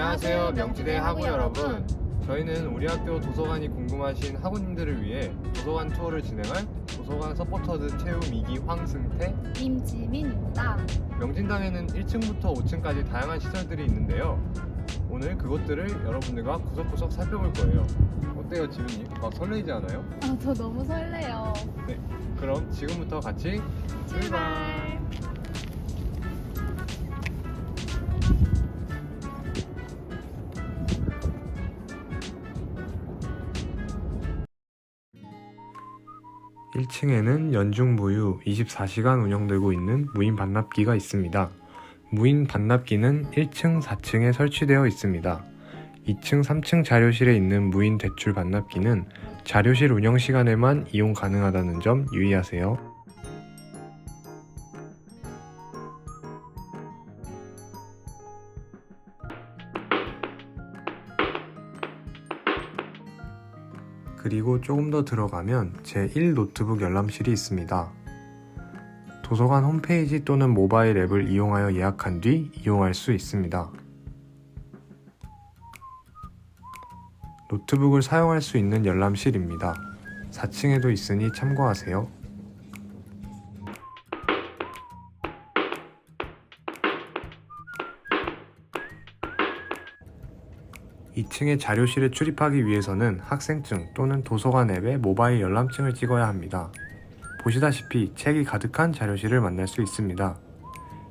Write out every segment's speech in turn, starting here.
안녕하세요 명지대 학우 여러분 저희는 우리 학교 도서관이 궁금하신 학우님들을 위해 도서관 투어를 진행할 도서관 서포터즈 체험 2기 황승태 임지민입니다. 명진당에는 1층부터 5층까지 다양한 시설들이 있는데요 오늘 그것들을 여러분들과 구석구석 살펴볼 거예요 어때요 지민님? 막 설레이지 않아요? 아, 저 너무 설레요. 그럼 지금부터 같이 출발. 1층에는 연중 무휴 24시간 운영되고 있는 무인 반납기가 있습니다. 무인 반납기는 1층, 4층에 설치되어 있습니다. 2층, 3층 자료실에 있는 무인 대출 반납기는 자료실 운영 시간에만 이용 가능하다는 점 유의하세요. 그리고 조금 더 들어가면 제1 노트북 열람실이 있습니다. 도서관 홈페이지 또는 모바일 앱을 이용하여 예약한 뒤 이용할 수 있습니다. 노트북을 사용할 수 있는 열람실입니다. 4층에도 있으니 참고하세요. 이층의 자료실에 출입하기 위해서는 학생증 또는 도서관 앱에 모바일 열람증을 찍어야 합니다. 보시다시피 책이 가득한 자료실을 만날 수 있습니다.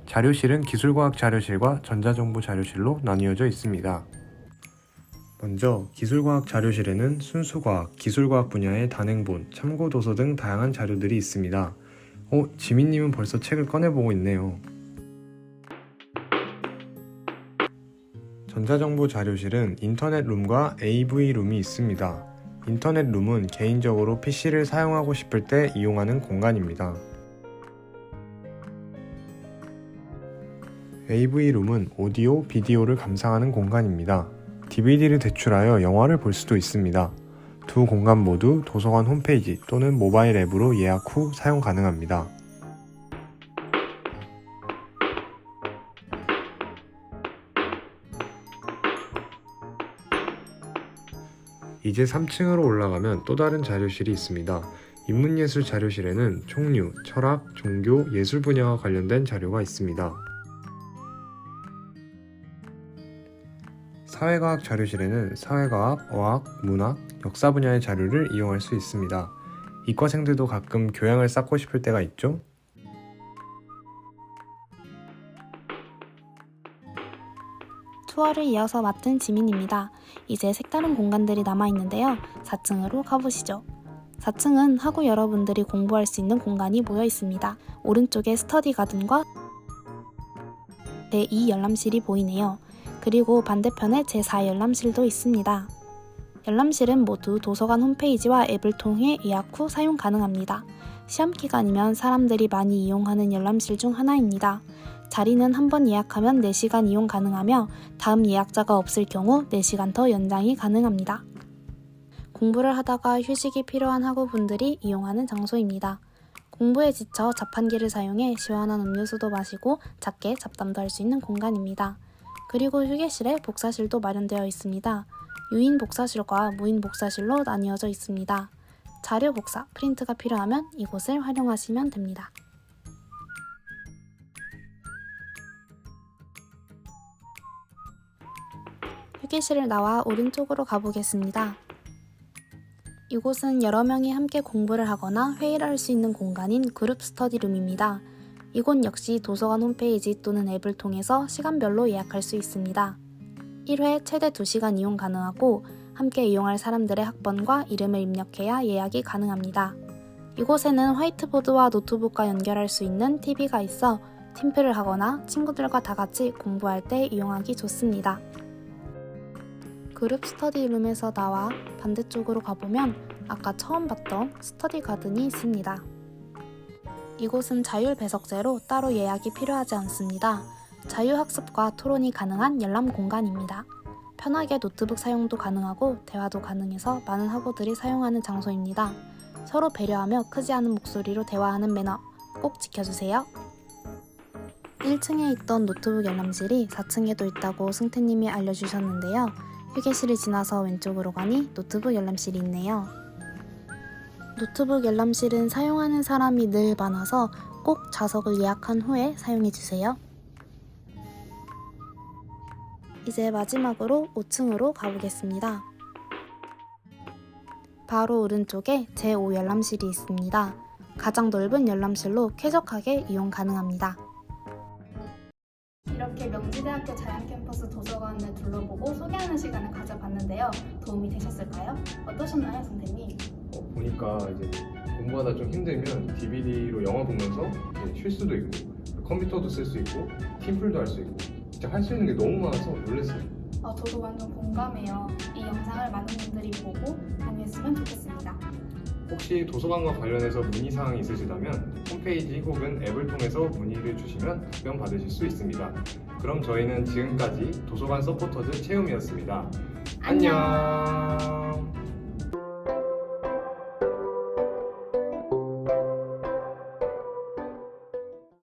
자료실은 기술과학 자료실과 전자정보 자료실로 나뉘어져 있습니다. 먼저 기술과학 자료실에는 순수과학, 기술과학 분야의 단행본, 참고도서 등 다양한 자료들이 있습니다. 어, 지민님은 벌써 책을 꺼내보고 있네요. 전자정보 자료실은 인터넷 룸과 AV 룸이 있습니다. 인터넷 룸은 개인적으로 PC를 사용하고 싶을 때 이용하는 공간입니다. AV 룸은 오디오, 비디오를 감상하는 공간입니다. DVD를 대출하여 영화를 볼 수도 있습니다. 두 공간 모두 도서관 홈페이지 또는 모바일 앱으로 예약 후 사용 가능합니다. 이제 3층으로 올라가면 또 다른 자료실이 있습니다. 인문예술 자료실에는 총류, 철학, 종교, 예술 분야와 관련된 자료가 있습니다. 사회과학 자료실에는 사회과학, 어학, 문학, 역사 분야의 자료를 이용할 수 있습니다. 이과생들도 가끔 교양을 쌓고 싶을 때가 있죠? 투어를 이어서 맡은 지민입니다. 이제 색다른 공간들이 남아있는데요. 4층으로 가보시죠. 4층은 학우 여러분들이 공부할 수 있는 공간이 모여 있습니다. 오른쪽에 스터디 가든과 제2 열람실이 보이네요. 그리고 반대편에 제4 열람실도 있습니다. 열람실은 모두 도서관 홈페이지와 앱을 통해 예약 후 사용 가능합니다. 시험 기간이면 사람들이 많이 이용하는 열람실 중 하나입니다. 자리는 한 번 예약하면 4시간 이용 가능하며 다음 예약자가 없을 경우 4시간 더 연장이 가능합니다. 공부를 하다가 휴식이 필요한 학우분들이 이용하는 장소입니다. 공부에 지쳐 자판기를 사용해 시원한 음료수도 마시고 작게 잡담도 할 수 있는 공간입니다. 그리고 휴게실에 복사실도 마련되어 있습니다. 유인 복사실과 무인 복사실로 나뉘어져 있습니다. 자료 복사, 프린트가 필요하면 이곳을 활용하시면 됩니다. 휴게실을 나와 오른쪽으로 가보겠습니다. 이곳은 여러 명이 함께 공부를 하거나 회의를 할 수 있는 공간인 그룹 스터디룸입니다. 이곳 역시 도서관 홈페이지 또는 앱을 통해서 시간별로 예약할 수 있습니다. 1회 최대 2시간 이용 가능하고 함께 이용할 사람들의 학번과 이름을 입력해야 예약이 가능합니다. 이곳에는 화이트보드와 노트북과 연결할 수 있는 TV가 있어 팀플을 하거나 친구들과 다 같이 공부할 때 이용하기 좋습니다. 그룹 스터디룸에서 나와 반대쪽으로 가보면 아까 처음 봤던 스터디 가든이 있습니다. 이곳은 자율 배석제로 따로 예약이 필요하지 않습니다. 자유학습과 토론이 가능한 열람 공간입니다. 편하게 노트북 사용도 가능하고 대화도 가능해서 많은 학우들이 사용하는 장소입니다. 서로 배려하며 크지 않은 목소리로 대화하는 매너 꼭 지켜주세요. 1층에 있던 노트북 열람실이 4층에도 있다고 승태님이 알려주셨는데요. 휴게실을 지나서 왼쪽으로 가니 노트북 열람실이 있네요. 노트북 열람실은 사용하는 사람이 늘 많아서 꼭 좌석을 예약한 후에 사용해주세요. 이제 마지막으로 5층으로 가보겠습니다. 바로 오른쪽에 제5 열람실이 있습니다. 가장 넓은 열람실로 쾌적하게 이용 가능합니다. 이렇게 명지대학교 자연 캠퍼스 도서관을 둘러보고 소개하는 시간을 가져봤는데요. 도움이 되셨을까요? 어떠셨나요, 선생님? 어, 보니까 이제 공부하다 좀 힘들면 DVD로 영화 보면서 쉴 수도 있고 컴퓨터도 쓸 수 있고 팀플도 할 수 있고 진짜 할 수 있는 게 너무 많아서 놀랐어요. 어, 저도 완전 공감해요. 이 영상을 많은 분들이 보고 공유했으면 좋겠습니다. 혹시 도서관과 관련해서 문의 사항이 있으시다면 홈페이지 혹은 앱을 통해서 문의를 주시면 답변 받으실 수 있습니다. 그럼 저희는 지금까지 도서관 서포터즈 채움이었습니다. 안녕.